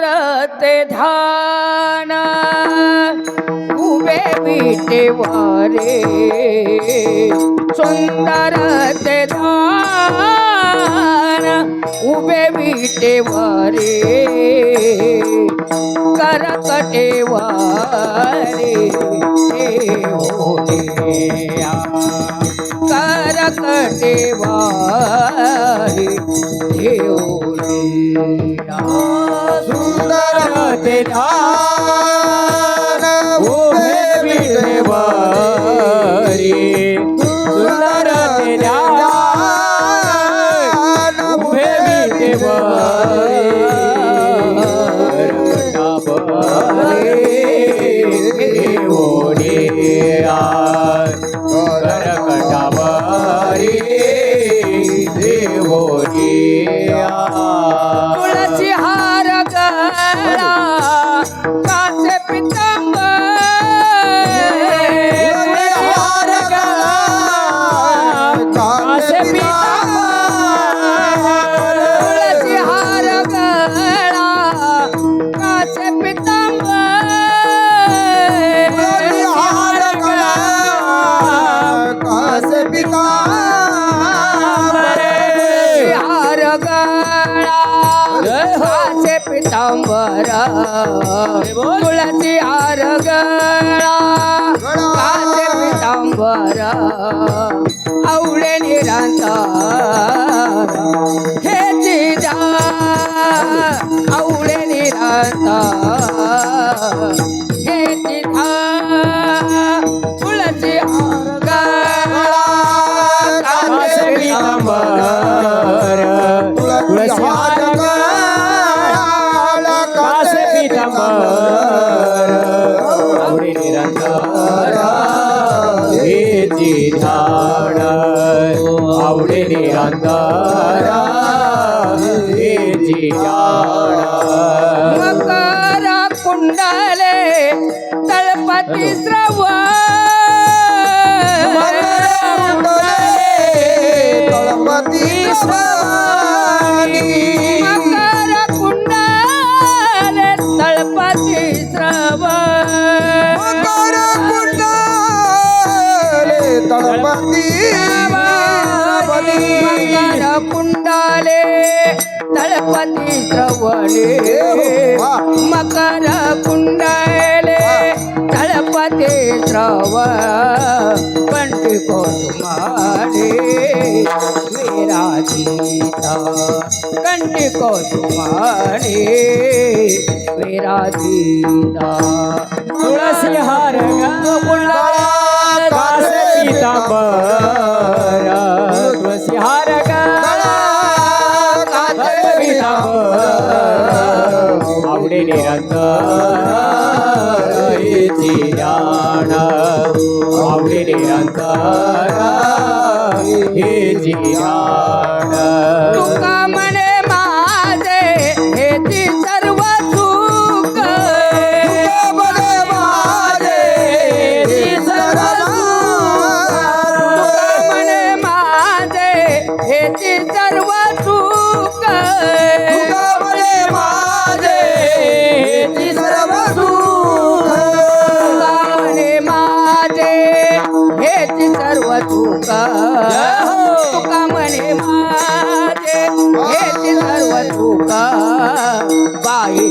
ते धान उभे विटेवारे सुंदर ते धान उभे विटेवारे करकटेवारे देवोनिया करकटेवारे देवोनिया सुंदर ते हार गळा काचे पितांबर तुळशी हार गळा काचे पितांबर आवडे निरांतार. हे चिजा आवडे निरांतार. आवडे निरंतर हेची ध्यान मकर कुंडले तळपती श्रव मकर कुंडले तळपती मकर कुंडले तळपती श्रवणे. मकर कुंडले तळपते श्रव पंटी कंटी कोसुमाडे विराजिता तुळसी हार पितांबर आवडे निरंतर हेची ध्यान आवडे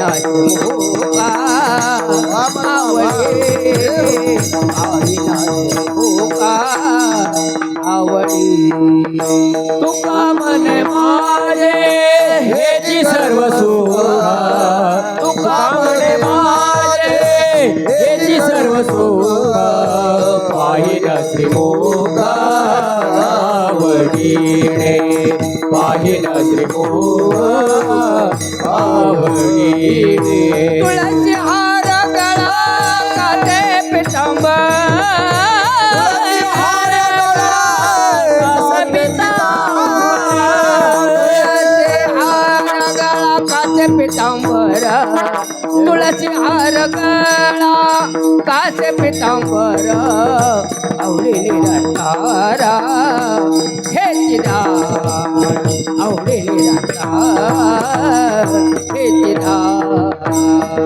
आवडे आवडी तुका म्हणे माझे हेची सर्व सुख तुका हेची सर्व सुख पाहिन श्रीमुख आवडीने पाहिन श्रीमुख आवडीने तुळशी हार गळा काते पितांबर कासे पितांबर तुळशी हार गळा कासे पितांबर आवडीने रतारा. हे चिदान आवडीने रतार. हे चिदान